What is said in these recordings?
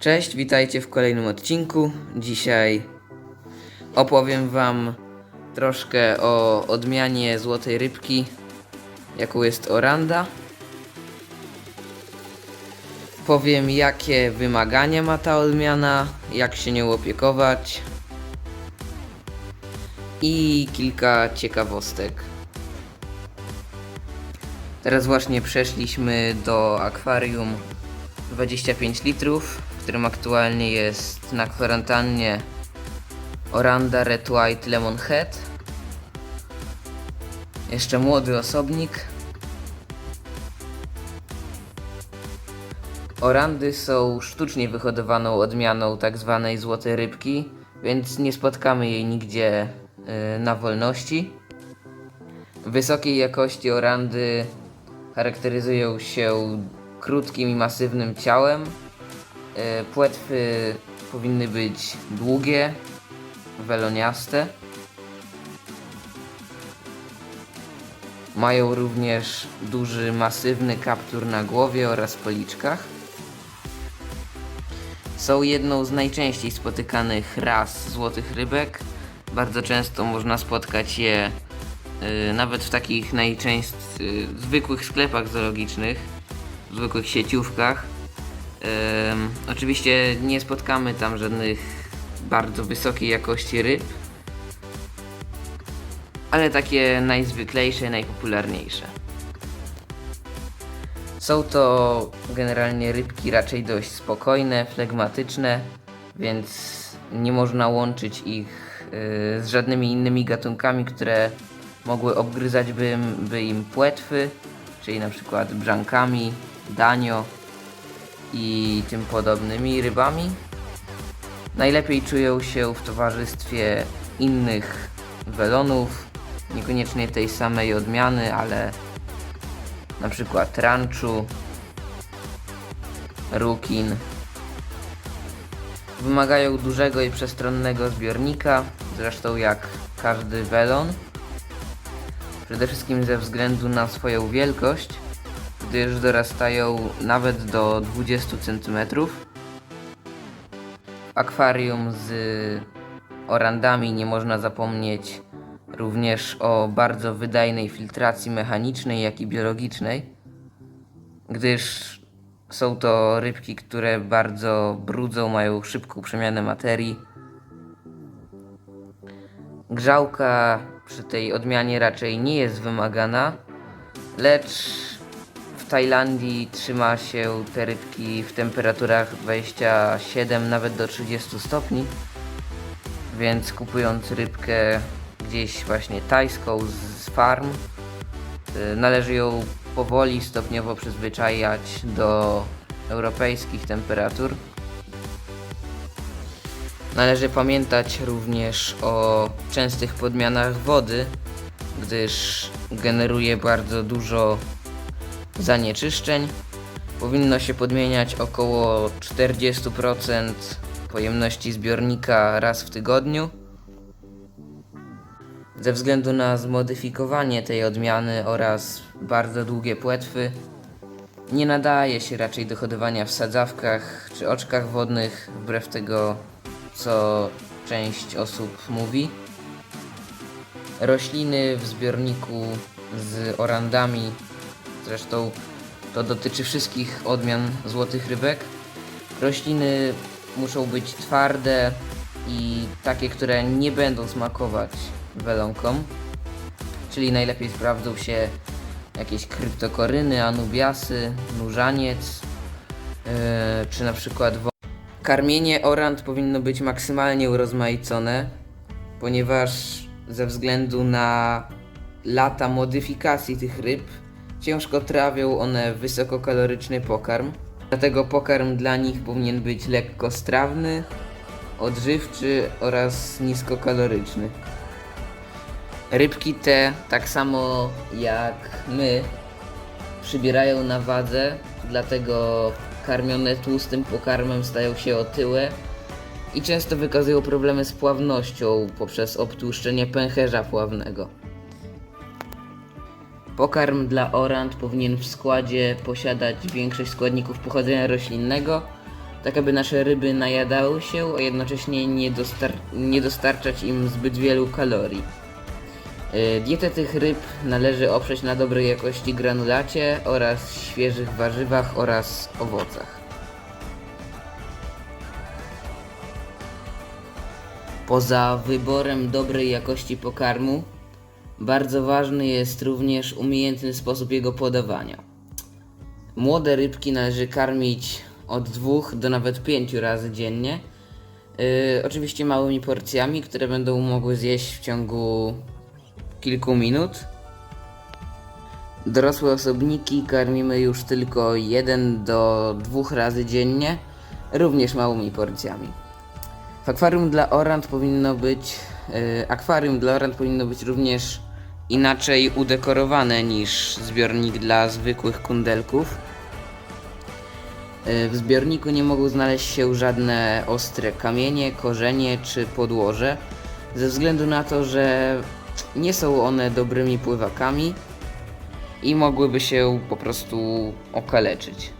Cześć, witajcie w kolejnym odcinku. Dzisiaj opowiem Wam troszkę o odmianie złotej rybki, jaką jest oranda. Powiem, jakie wymagania ma ta odmiana, jak się nią opiekować i kilka ciekawostek. Teraz właśnie przeszliśmy do akwarium 25 litrów, w którym aktualnie jest na kwarantannie Oranda Red White Lemon Head. Jeszcze młody osobnik. Orandy są sztucznie wyhodowaną odmianą tak zwanej złotej rybki, więc nie spotkamy jej nigdzie na wolności. Wysokiej jakości orandy charakteryzują się krótkim i masywnym ciałem. E, Płetwy powinny być długie, weloniaste. Mają również duży, masywny kaptur na głowie oraz policzkach. Są jedną z najczęściej spotykanych ras złotych rybek. Bardzo często można spotkać je y, nawet w takich najczęściej zwykłych sklepach zoologicznych, w zwykłych sieciówkach. Ym, oczywiście nie spotkamy tam żadnych bardzo wysokiej jakości ryb, ale takie najzwyklejsze, najpopularniejsze. Są to generalnie rybki raczej dość spokojne, flegmatyczne, więc nie można łączyć ich y, z żadnymi innymi gatunkami, które mogły obgryzać by, im- by im płetwy, czyli na przykład brzankami, danio i tym podobnymi rybami. Najlepiej czują się w towarzystwie innych welonów, niekoniecznie tej samej odmiany, ale na przykład ranczu, rukin. Wymagają dużego i przestronnego zbiornika, zresztą jak każdy welon. Przede wszystkim ze względu na swoją wielkość, gdyż dorastają nawet do 20 cm. Akwarium z orandami nie można zapomnieć również o bardzo wydajnej filtracji mechanicznej, jak i biologicznej, gdyż są to rybki, które bardzo brudzą, mają szybką przemianę materii. Grzałka przy tej odmianie raczej nie jest wymagana, lecz w Tajlandii trzyma się te rybki w temperaturach 27 nawet do 30 stopni, więc kupując rybkę gdzieś właśnie tajską z, farm, y, należy ją powoli, stopniowo przyzwyczajać do europejskich temperatur. Należy pamiętać również o częstych podmianach wody, gdyż generuje bardzo dużo zanieczyszczeń. Powinno się podmieniać około 40% pojemności zbiornika raz w tygodniu. Ze względu na zmodyfikowanie tej odmiany oraz bardzo długie płetwy, nie nadaje się raczej do hodowania w sadzawkach czy oczkach wodnych, wbrew tego, co część osób mówi. Rośliny w zbiorniku z orandami, zresztą to dotyczy wszystkich odmian złotych rybek. Rośliny muszą być twarde i takie, które nie będą smakować welonkom. Czyli najlepiej sprawdzą się jakieś kryptokoryny, anubiasy, nurzaniec, yy, czy na przykład Karmienie orand powinno być maksymalnie urozmaicone, ponieważ ze względu na lata modyfikacji tych ryb ciężko trawią one wysokokaloryczny pokarm. Dlatego pokarm dla nich powinien być lekko strawny, odżywczy oraz niskokaloryczny. Rybki te, tak samo jak my, przybierają na wadze, dlatego karmione tłustym pokarmem stają się otyłe i często wykazują problemy z pławnością poprzez obtłuszczenie pęcherza pławnego. Pokarm dla orand powinien w składzie posiadać większość składników pochodzenia roślinnego, tak aby nasze ryby najadały się, a jednocześnie nie, dostar- nie dostarczać im zbyt wielu kalorii. Y, Dietę tych ryb należy oprzeć na dobrej jakości granulacie oraz świeżych warzywach oraz owocach. Poza wyborem dobrej jakości pokarmu, bardzo ważny jest również umiejętny sposób jego podawania. Młode rybki należy karmić od 2 do nawet 5 razy dziennie. Yy, oczywiście małymi porcjami, które będą mogły zjeść w ciągu kilku minut. Dorosłe osobniki karmimy już tylko 1 do 2 razy dziennie, również małymi porcjami. W akwarium dla orand powinno być. Yy, akwarium dla orand powinno być również inaczej udekorowane niż zbiornik dla zwykłych kundelków. Yy, W zbiorniku nie mogą znaleźć się żadne ostre kamienie, korzenie czy podłoże, ze względu na to, że nie są one dobrymi pływakami i mogłyby się po prostu okaleczyć.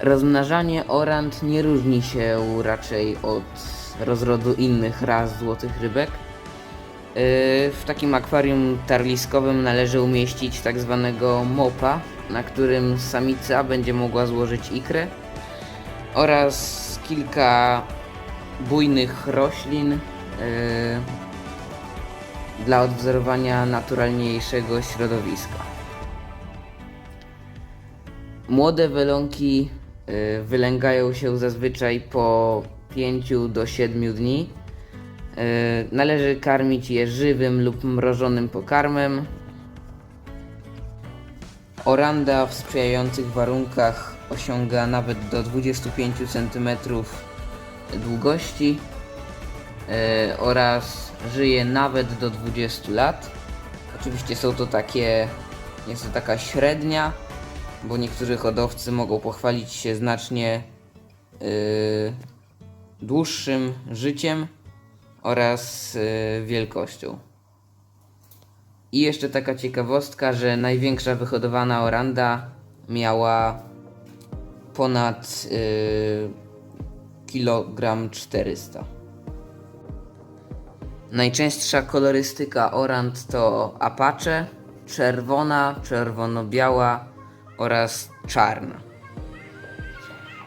Rozmnażanie orand nie różni się raczej od rozrodu innych ras złotych rybek. Yy, W takim akwarium tarliskowym należy umieścić tak zwanego mopa, na którym samica będzie mogła złożyć ikrę oraz kilka bujnych roślin yy, dla odwzorowania naturalniejszego środowiska. Młode welonki y, wylęgają się zazwyczaj po 5 do 7 dni. Y, Należy karmić je żywym lub mrożonym pokarmem. Oranda w sprzyjających warunkach osiąga nawet do 25 cm długości y, oraz żyje nawet do 20 lat. Oczywiście są to takie, jest to taka średnia, bo niektórzy hodowcy mogą pochwalić się znacznie yy, dłuższym życiem oraz yy, wielkością. I jeszcze taka ciekawostka, że największa wyhodowana oranda miała ponad kilogram 400. Najczęstsza kolorystyka orand to apache, czerwona, czerwono-biała oraz czarna.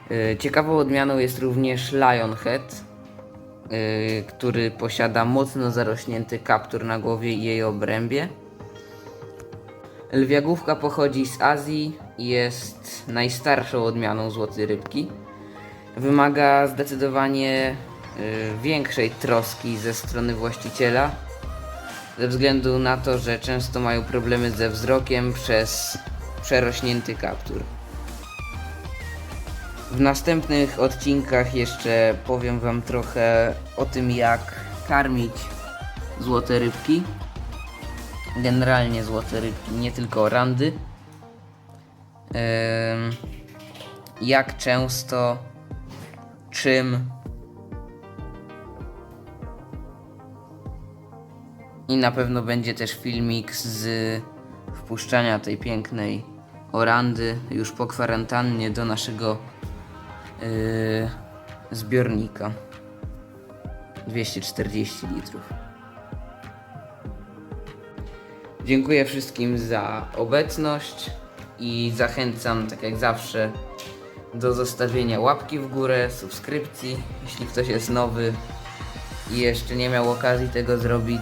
Yy, Ciekawą odmianą jest również Lionhead, yy, który posiada mocno zarośnięty kaptur na głowie i jej obrębie. Lwiagłówka pochodzi z Azji i jest najstarszą odmianą złotej rybki. Wymaga zdecydowanie większej troski ze strony właściciela, ze względu na to, że często mają problemy ze wzrokiem przez przerośnięty kaptur. W następnych odcinkach jeszcze powiem Wam trochę o tym, jak karmić złote rybki. Generalnie złote rybki, nie tylko randy. Jak często, czym I na pewno będzie też filmik z wpuszczania tej pięknej orandy już po kwarantannie do naszego yy, zbiornika. 240 litrów. Dziękuję wszystkim za obecność i zachęcam, tak jak zawsze, do zostawienia łapki w górę, subskrypcji, jeśli ktoś jest nowy i jeszcze nie miał okazji tego zrobić.